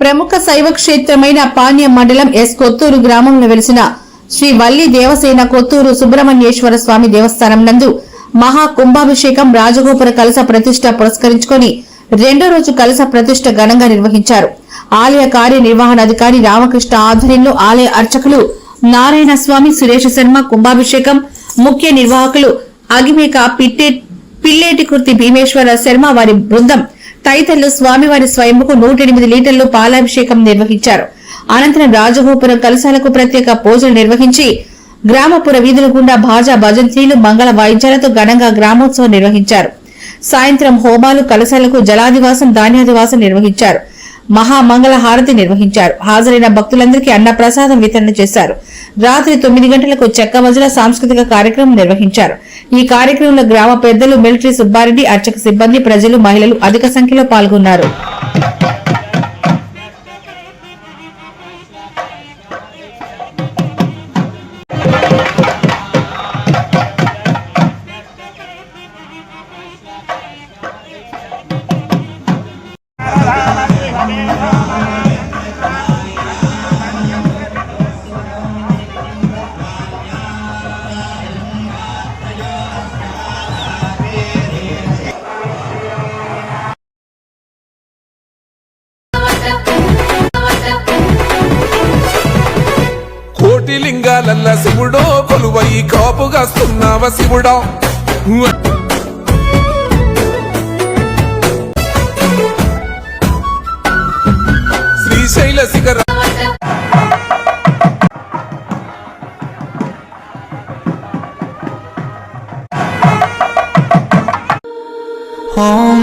ప్రముఖ శైవ క్షేత్రమైన పాణ్యం మండలం ఎస్ కొత్తూరు గ్రామంలో వెలిసిన శ్రీ వల్లి దేవసేన కొత్తూరు సుబ్రహ్మణ్యేశ్వర స్వామి దేవస్థానం నందు మహా కుంభాభిషేకం రాజగోపుర కలస ప్రతిష్ట పురస్కరించుకొని రెండో రోజు కలస ప్రతిష్ట ఘనంగా నిర్వహించారు. ఆలయ కార్యనిర్వహణాధికారి రామకృష్ణ ఆధ్వర్యంలో ఆలయ అర్చకులు నారాయణ స్వామి సురేష్ శర్మ కుంభాభిషేకం ముఖ్య నిర్వాహకులు అగిమేక పిట్టే పిల్లేటి కుర్తి భీమేశ్వర శర్మ వారి బృందం తదితరులు స్వామివారి స్వయంకు నూట ఎనిమిది లీటర్లు పాలాభిషేకం నిర్వహించారు. అనంతరం రాజగోపురం కలశాలకు ప్రత్యేక పూజలు నిర్వహించి గ్రామపుర వీధుల గుండా భాజా భజంత్రీలు మంగళ వాయిద్యాలతో ఘనంగా గ్రామోత్సవం నిర్వహించారు. సాయంత్రం హోమాలు కలశాలకు జలాదివాసం ధాన్యాదివాసం నిర్వహించారు. మహామంగళ హారతి నిర్వహించారు. హాజరైన భక్తులందరికీ అన్న ప్రసాదం వితరణ చేశారు. రాత్రి తొమ్మిది గంటలకు చెక్క మజల సాంస్కృతిక కార్యక్రమం నిర్వహించారు. ఈ కార్యక్రమంలో గ్రామ పెద్దలు మిలిటరీ సుబ్బారెడ్డి అర్చక సిబ్బంది ప్రజలు మహిళలు అధిక సంఖ్యలో పాల్గొన్నారు. కోటి లింగాలల్ల శివుడో కొలువై కాపుగా సున్నావ శివుడా? శ్రీశైల శిఖర ఓం